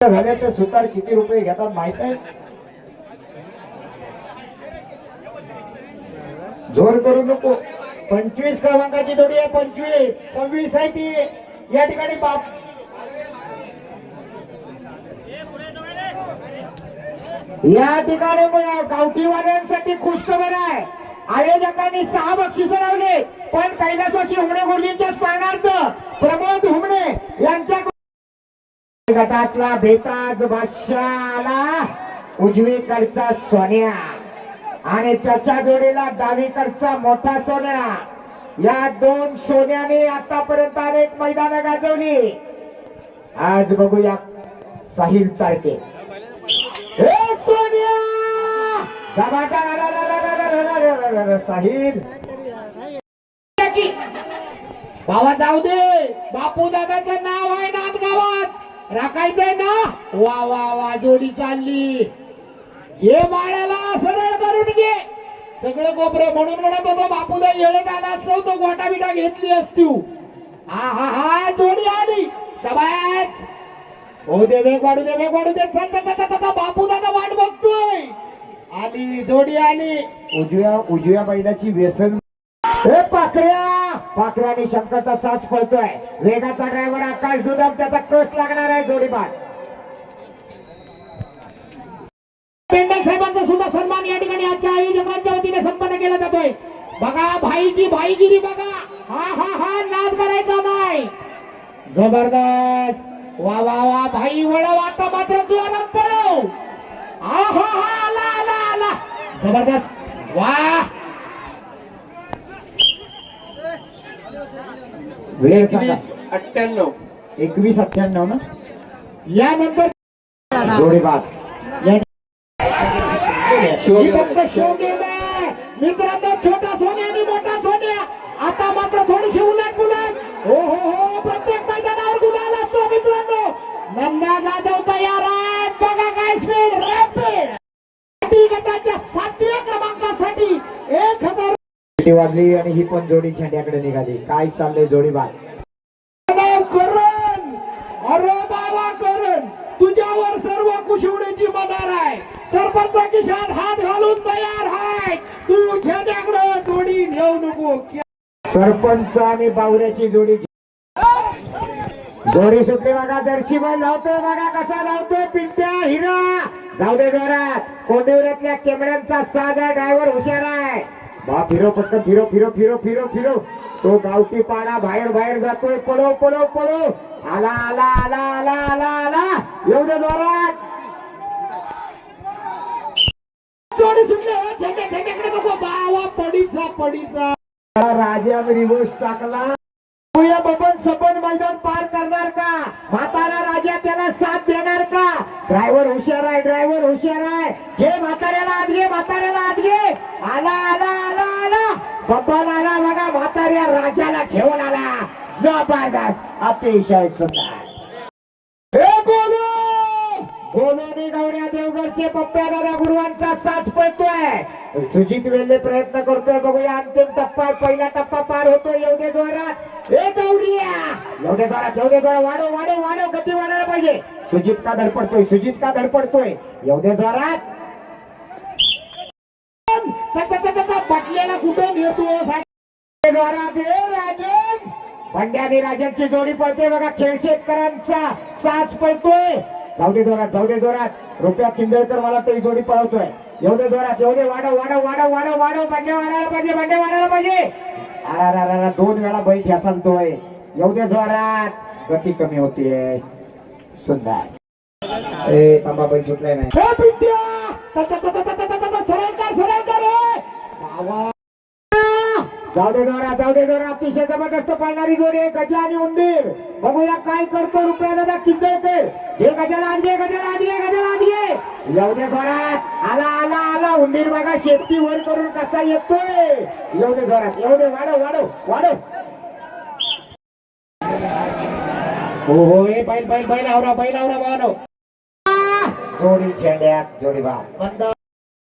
झाले ते सुतार किती रुपये घेतात माहीत आहे? जोर करू नको. पंचवीस क्रमांकाची जोडी आहे पंचवीस. सव्वीस आहे ती. या ठिकाणी बाप या ठिकाणी गावठीवाल्यांसाठी खुशखबर आहे. आयोजकांनी सहा बक्षिस लावले पण कैलासवाशी हुमणे गुरुजींच्या स्मरणार्थ प्रमोद हुमणे यांच्या गटातला बेताज बादशाला उजवीकडचा सोन्या आणि त्याच्या जोडीला डावीकडचा मोठा सोन्या या दोन सोन्याने आतापर्यंत अनेक मैदानं गाजवली आज बघूया साहिल चाळके हे सोन्या साहिल भावा जाऊ दे बापू दादाचं नाव आहे नांदगाव राखायचंय ना? वा वा वा जोडी चालली. हे माळ्याला सरळ करून घे. सगळं कोपरं म्हणून म्हणत होतो बापूदा येळत आला असतो तो गोटा बिटा घेतली असती. हा हा हा जोडी आली. शबाच हो दे वेग वाढू दे वेग वाढू दे. चल, चल, चल, बापू दादा वाट बघतोय. आली जोडी आली. उजव्या उजव्या बैलाची व्यसन. हे पाखऱ्या आणि शंकरचा साच पळतोय. वेगाचा ड्रायव्हर आकाश दुधाम त्याचा कस लागणार आहे जोडीबार पेंडल साहेबांचा सुद्धा सन्मान या ठिकाणी आजच्या आयोजकांच्या वतीने संपन्न केला जातोय. बघा भाईची भाईगिरी बघा. हा हा हा नाद करायचा नाही. जबरदस्त. वा वा वा भाई वळव आता मात्र जोरात पळव हा हा हा आला आला आला. जबरदस्त. वा. वेळ सांगा अठ्ठ्याण्णव. एकवीस अठ्ठ्याण्णव ना? यानंतर आहे मित्रांनो छोटा सोन्या आणि मोठा सोन्या. आता मात्र थोडीशी उलट पुलट हो हो हो प्रत्येक मैदानावर गुलाल असतो मित्रांनो. नंदा जाधव तयार आहेत. बघा काय स्पीड रॅपिड गटाच्या सातव्या क्रमांकासाठी एक हजार शिटी वाजली आणि ही पण जोडी झेंड्याकडे निघाली. काय चाललंय बाबा करण! तुझ्यावर सर्व कुशिवडीची मदार आहे. सरपंच किशान हात घालून तयार आहे. तू झेंड्याकडे जोडी नेऊ नको. सरपंच आणि बावऱ्याची जोडी जोडी सुटली बघा जर्सी बैल लावतोय बघा कसा लावतोय? पिंट्या हिरा. जाऊ दे जोरात. कोंडेवऱ्यातल्या कॅमेऱ्यांचा साधा ड्रायव्हर हुशार आहे. बा फिरो पटकन फिरो फिरो फिरो फिरो फिरो. तो गावठी पाडा बाहेर बाहेर जातोय. पळो पळो पळो. आला आला आला आला आला आला. येऊ दे जोरात. जोडी सुटले. झेंड्याकडे बावा पडीचा पडीचा. राजा रिवर्स टाकला. बबन सबन मैदान पार करणार का? म्हातारा राजा त्याला साथ देणार का? ड्रायव्हर हुशार आहे ड्रायव्हर हुशार आहे. घे म्हाताऱ्याला आत घे म्हाताऱ्याला आत घे. आला आला बबन आला बघा म्हाताऱ्या राजाला घेऊन आला. जबरदस्त अतिशय सुंदर. हे गोलू गोलूनी गौऱ्या देवगडचे पप्प्या दादा गुरुवांचा साथ पळतोय सुजित वेल्ले प्रयत्न करतोय बघूया अंतिम टप्पा पहिला टप्पा पार होतोय एवढे जोरात. हे गौरिया! एवढे जोरात एवढे जोरात वाढव वाढव वाढव गती वाढायला पाहिजे. सुजित का धडपडतोय? सुजित का धडपडतोय? एवढे जोरात. पटलेला कुठे नेतो राजन पंड्याने राजांची जोडी पळते बघा खेळ शेतकऱ्यांचा साच पळतोय जाऊ दे जोरात जाऊ दे जोरात. रुपया किंजळकर मला ते जोडी पळवतोय. एवढे जोरात एवढे वाढव वाढव वाढव वाढव वाढव. बंडे वाढायला पाहिजे बंडे वाढायला पाहिजे. अरा रा रा दोन वेळा बैठ सांगतोय एवढे जोरात. गती कमी होतीये. सुंदर. ए तांबा बैल सुटलाय नाही. हे सरळ सरळ. जाऊ दे जाऊ दे जोरा अतिशय जबरदस्त पाळणारी जोडी आहे गजा आणि उंदीर. बघूया काय करतो रुपया दादा येते हे गजाला आत गजा गजाला आत घे गजाला येऊ दे जोरात. आला आला आला. उंदीर बघा शेपटी वर करून कसा येतोय. येऊ दे येऊ दे वाढव वाढव वाढव. हो हो हे बैल बैल बैल आवरा बैल आवरा बानो जोडी झेंड्यात जोडी बा बंद.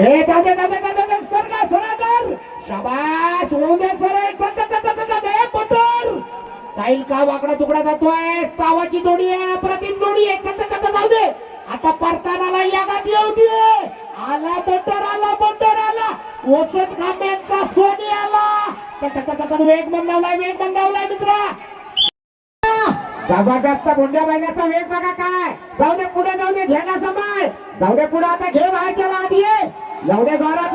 ए जाते सर तर शाबास होऊ दे सर जाते जाते जाते साहिल का वाकडा तुकडा जातोय सावाची जोडी आहे प्रतिम जोडी आहे जाते जाऊ दे आता परतानाला यागात येऊ दे आला पटोर आला पटोर आला वसंत खांब्यांचा सोनी आला जाते जाते जाते वेग मंदावलाय वेग मंदावलाय मित्रा जबरदस्त बोंड्या महिन्याचा वेग बघा काय जाऊ दे पुढे जाऊ दे झेंडा समाय जाऊ दे पुढे आता घे बाहेर आधी येऊ दे जोरात.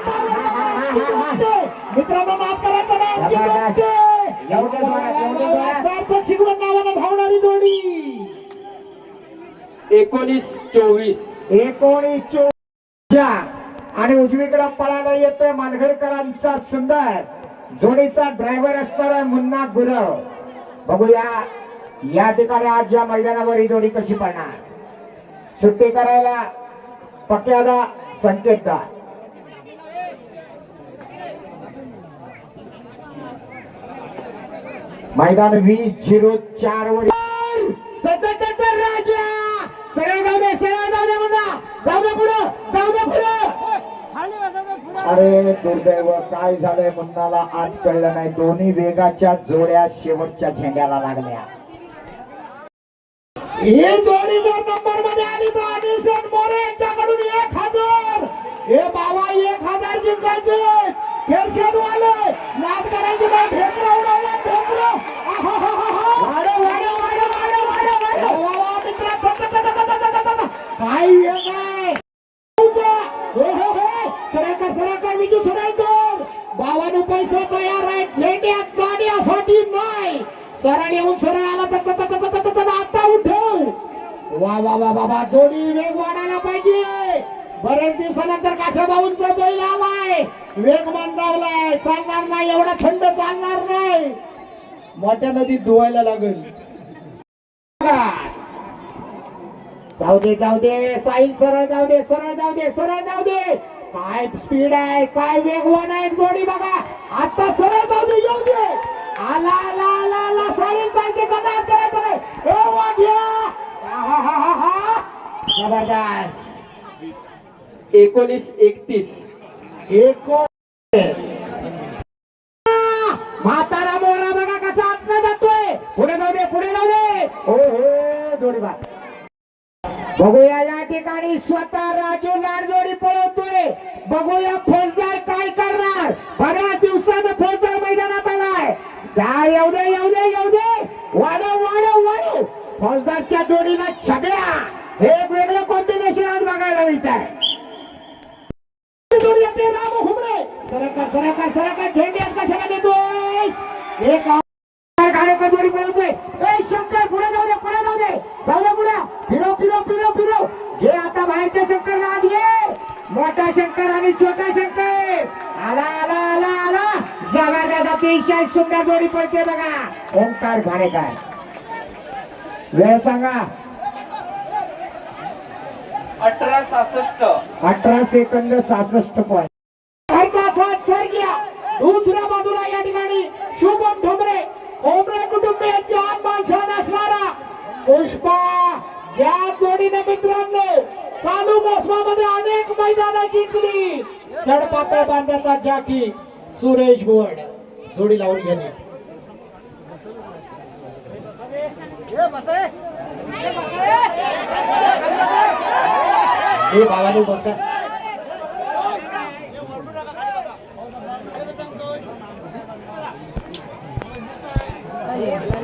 पावलं. मित्रांनो माफ करायचं नाही. सार्थक शिकवण नावानं धावणारी जोडी. एकोणीस चोवीस. एकोणीस चोवीसच्या आणि उजवीकडे पळायला येतोय मानघरकरांचा सुंदर. जोडीचा ड्रायव्हर असणार आहे मुन्ना गुरव. बघूया या ठिकाणी आज या मैदानावर ही जोडी कशी पडणार सुट्टी करायला पक्याला संकेत द्या. मैदान वीस झिरो चार वर. राजा! सगळे जाऊ दे सरळ जाऊ दे म्हणा. जाऊ दे पुढं जाऊ दे पुढं. अरे दुर्दैव काय झालंय मुन्नाला? आज कळलं नाही. दोन्ही वेगाच्या जोड्या शेवटच्या झेंड्याला लागल्या. ही जोडी जर नंबरमध्ये आली तर अनिल मोरे यांच्याकडून हे बाबा एक हजार जिंकायचे. पेन्शन वाले. नाच करायचे ना ठेकरा उडायला काय येणार हो हो हो सरकार सरकार विजू सरकार बाबानु पैसे तयार आहेत. झेंड्या जाण्यासाठी नाही. सरळ येऊन सरळ आला तर आता उठव. वा वा वा बाबा जोडी. दिवसानंतर बैल आलाय. वेग मंदावलाय चालणार नाही एवढा खंड चालणार नाही. मोठ्या नदीत धुवायला लागेल. जाऊ दे जाऊ दे साईल सरळ जाऊ दे सरळ जाऊ दे सरळ जाऊ दे. काय स्पीड आहे काय वेगवान आहे जोडी बघा. आता सरळ जाऊ दे येऊ दे. आला आला आला आला साईल चालते कदा करायचं नाही. ए वाघ्या! जबरदस्त. एकोणीस एकतीस. एको म्हातारा मोरा बघा कसा आत्मा जातोय. पुढे जाऊ दे पुढे जाऊ दे. हो हो जोडीबा बघूया या ठिकाणी स्वतः राजू लाडजोडी पळवतोय. बघूया फौजदार काय करणार. बऱ्याच दिवसानं फौजदार मैदानात आलाय. त्या येऊ दे येऊ दे येऊ दे. वाढव वाढव वाढव. फौजदारच्या जोडीला छगड्या हे वेगळं कॉम्बिनेशन आज बघायला मिळत आहे सरकार सरकार सरकार झेंड्यात कशाला देतोयस एक कार्यक्रम जोडी पळवतोय ए शंकर पुढे जाऊ दे पुढे जाऊ दे. जाऊ दे पुढे. फिरव फिरव फिरव फिरव. घे आता बाहेरच्या शंकरला आत घे. मोठा शंकर आणि छोटा शंकर. आला आला आला आला. जगाच्या अतिशय सुंदर जोडी पळते बघा. ओंकार घाणेकर. वेळ सांगा. अठरा सहासष्ट. अठरा सेकंद सहासष्ट पॉईंट घरचा साथ सर गया दुसऱ्या बाजूला या ठिकाणी शुभम ठोंबरे ठोंबरे कुटुंबियांची आत्मांशान असणारा पुष्पा ज्या जोडीने मित्रांनो चालू मोसमामध्ये अनेक मैदानं जिंकली. सडपातळ बांध्याचा जाकी सुरेश गोड जोडी लावून घेणे. हे बसा सर्जा! आहाहाहा! घे पुढे सुरेना! जाऊ द्या पुढे पुष्पाला पुढे कर झाला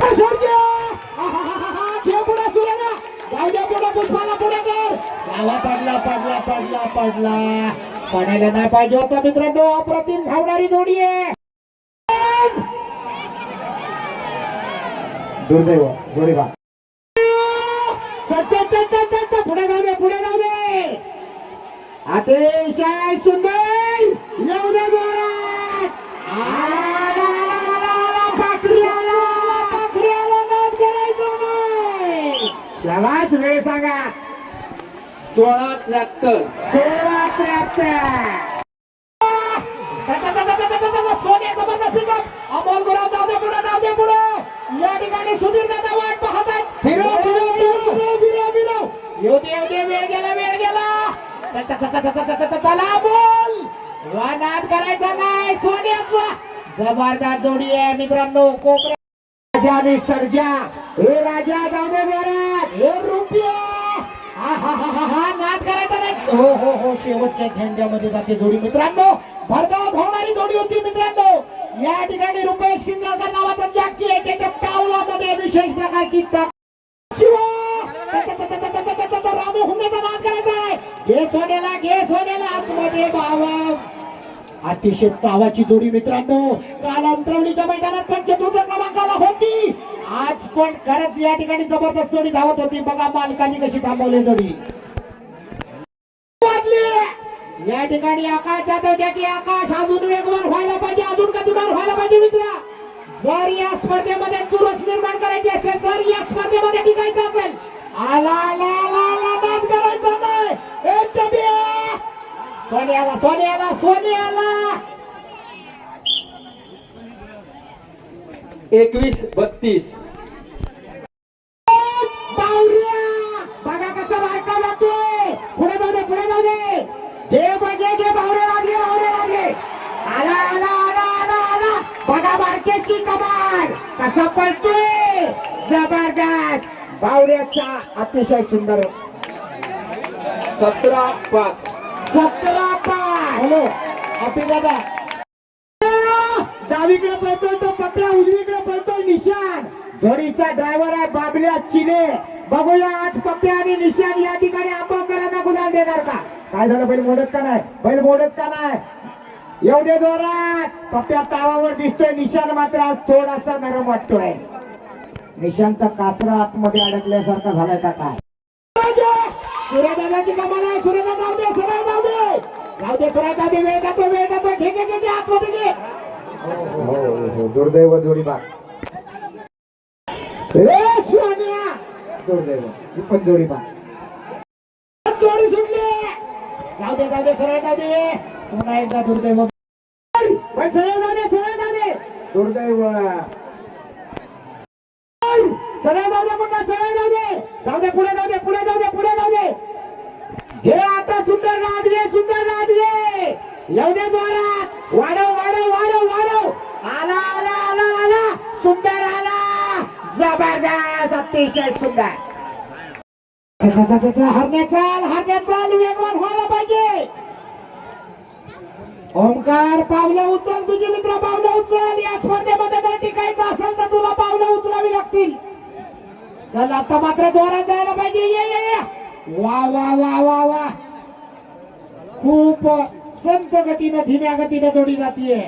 पडला पडला पडला पडला. पडायला नाही पाहिजे होता मित्रांनो. अप्रतिम धावणारी जोडी आहे. दुर्दैव जोडी बा पुढे जाऊ दे पुढे जाऊ दे. अतिशय सुंदर. येऊ दे जोरात सांगा सोळा त्र्याहत्तर सोळा त्र्याहत्तर सोन्याचं बंद पिकअप अमोल गुराव जाऊ दे पुढे जाऊ दे पुढे. या ठिकाणी सुधीर दादा वाट पाहतात. फिरव, फिरव, फिरव. फिरव, फिरव, फिरव. येऊ दे येऊ दे वेळ गेला वेळ गेला. चला बोल. वादात करायचा नाही सोन्याचा. जबरदस्त जोडी आहे मित्रांनो कोकरे राजा ने सर्जा हे राजा जाऊ घरात हे रुपया नाद करायचा नाही हो हो हो शेवटच्या झेंड्यामध्ये जाते जोडी मित्रांनो भरधाव धावणारी जोडी होती मित्रांनो या ठिकाणी रुपेश किंजाळकर नावाचा जाकी आहे त्याच्या पावलामध्ये विशेष प्रकारची रामू हुंड्याचा नाद करायचा आहे घे सोन्याला घे सोन्याला आतमध्ये बाबा अतिशय चावाची जोडी मित्रांनो. काल अंतरवणीच्या मैदानात पंचतुर्थ क्रमांकाला होती. आज पण खरंच या ठिकाणी जबरदस्त जोडी धावत होती. बघा मालकांनी कशी थांबवली जोडी. या ठिकाणी आकाश जाधव द्या की आकाश. अजून वेगवान व्हायला पाहिजे. अजून गतिमान व्हायला पाहिजे मित्रा. जर या स्पर्धेमध्ये चुरस निर्माण करायची असेल जर या स्पर्धेमध्ये टिकायचं असेल आला सोन्याला सोन्याला सोन्याला. एकवीस बत्तीस. बावऱ्या! बघा कसं बायका जातोय पुढे जाऊ दे पुढे जाऊ दे. घे बघे घे बावरे लागले बावरे लागले. आला आला आला आला आला. बघा बारकेची कमाल. कसा पळतोय. जबरदस्त. बावऱ्याचा अतिशय सुंदर. सतरा पाच. सतरा पाच हॅलो आपली दादा. डावीकडे पळतोय तो पत्रा उजवीकडे पळतोय निशान. जोडीचा ड्रायव्हर आहे बाबल्या चिने बघूया आज पप्प्या आणि निशान या ठिकाणी आंबेडकरांना गुलाल देणार का? काय झालं बैल मोडत का नाही? बैल मोडत का नाही? येऊ दे जोरात पप्प्या तावावर दिसतोय निशान मात्र आज थोडासा नरम वाटतोय. निशांचा कासरा आतमध्ये अडकल्यासारखा झालाय का काय? सूर्यदादाची कमाल आहे सूर्यदादा जाऊ दे सरळ जाऊ दे वेळ जातो वेळ जातो घे घे घे घे आतमध्ये घे. हो हो हो दुर्दैव जोडी बाग. सोन्या. दुर्दैव. ही पण जोडी बाग. जोडी सुटली. जाऊ दे जाऊ दे सरळ जाऊ दे. पुन्हा एकदा दुर्दैव. पण सरळ जाऊ दे सरळ जाऊ दे. दुर्दैव. सरळ जाऊ दे पुन्हा सरळ जाऊ दे. जाऊ दे पुढे जाऊ दे पुढे जाऊ दे पुढे जाऊ दे. हे आता सुंदर रात घे सुंदर रात येऊ दे जोरात. वाढव वाढव वाढव वाढव. आला आला आला आला. सुंदर आला. जबरदस्त अतिशय सुंदर. हरण्या चाल हरण्या चाल वेगवान व्हायला पाहिजे. ओंकार पावलं उचल. तुझी मित्र पावलं उचल. या स्पर्धेमध्ये जर टिकायचं असेल तर तुला पावलं उचलावी लागतील. चल आता मात्र जोरात जायला पाहिजे. ये ये ये. वा वा वा वा वा. खूप संत गतीनं धीम्या गतीनं जोडी जातीये.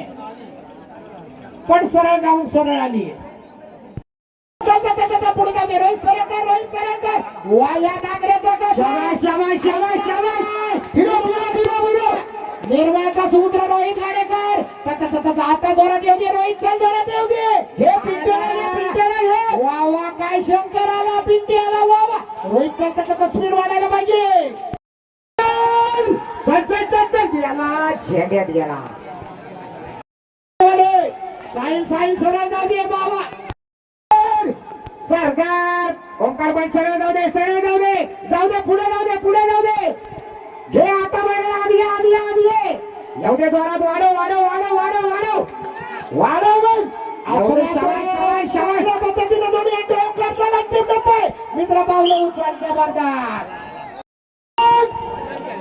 पण सरळ जाऊन सरळ आली. पुढे जाते रोहित सरळ कर रोहित सरळ कर. वा या नागऱ्याचा निर्मळचा समुद्र रोहित गाडेकर. आता जोरात येऊ दे रोहित चल जोरात येऊ दे. हे पिंट्याला हे पिंट्याला हे. वा वा काय शंकर आला पिंटी आला वा वा. रोहित चल स्पीड वाढायला पाहिजे चल चल चल चल गेला झेंड्यात गेला साईल साईल सरळ जाऊ दे बाबा सरकार ओंकार पण सरळ जाऊ दे सरळ जाऊ दे. जाऊ दे पुढे जाऊ दे पुढे जाऊ दे. घे आता बरं आधी आधी आधी येऊ दे जोरात वाढव वाढव वाढव. वाढव वाढव वाढव. मग येऊ दे, शाबास शाबास मित्र पावलं उचल जबरदस्त.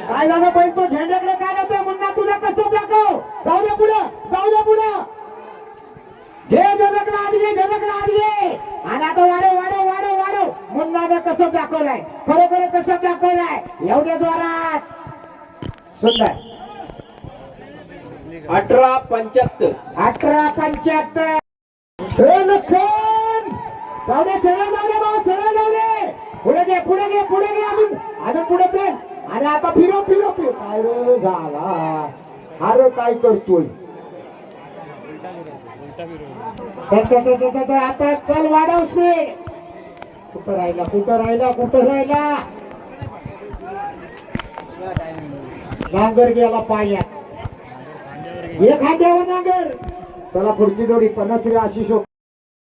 काय झालं पण तो झेंड्याकडे काय जातोय मुन्ना? तुझं कसं दाखव जाऊ दे पुढं जाऊ दे पुढं. घे झलकला आधी घे झलकला आधी घे. आणि आता वाढव वाढव वाढव वाढव. मुन्नानं कसं दाखवलंय? खरोखर कसं दाखवलंय? दे जोरात. सुंदर. अठरा पंच्याहत्तर. अठरा पंच्याहत्तर. हे जाऊ दे सरळ जाऊ दे भाऊ सरळ जाऊ दे पुढे घे पुढे घे पुढे घे अजून. आता पुढे ते आणि आता फिरो फिरो फिरो. काय रे झाला? अरे काय करतोय? चल चल चल चल, चल आता चल वाढव स्पीड कुठं राहिला? कुठं राहिला? कुठं राहिला? नांगर गेला पायात. एक हात्यावर नांगर. चला पुढची जोडी पन्नास आशिष हो.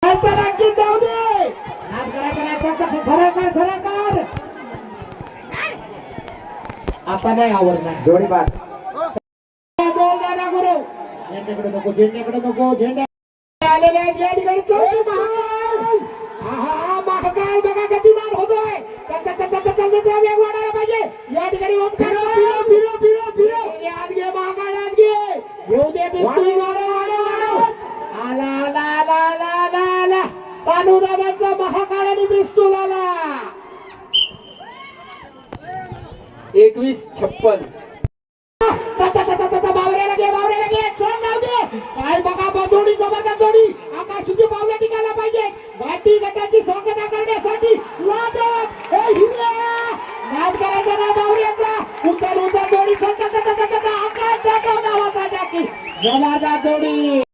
चल जाऊ दे. आता नाही आवडणार जोडी बाद नको झेंड्याकडे नको झेंड्या आलेले या ठिकाणी ओमकार आणि ब्रिस्टूल आला एकवीस छप्पन. बावऱ्याला घे बावऱ्याला घे चल जाऊ दे. काय बघा बजोडी जबरदस्त जोडी आकाशाची पावलं टिकायला पाहिजे. गाठी गटाची स्वागता करण्यासाठी हे नाद करायचा ना बावऱ्याचा. उचल उचल जोडी. संत आकाश नावाचा जाकी. जोडी.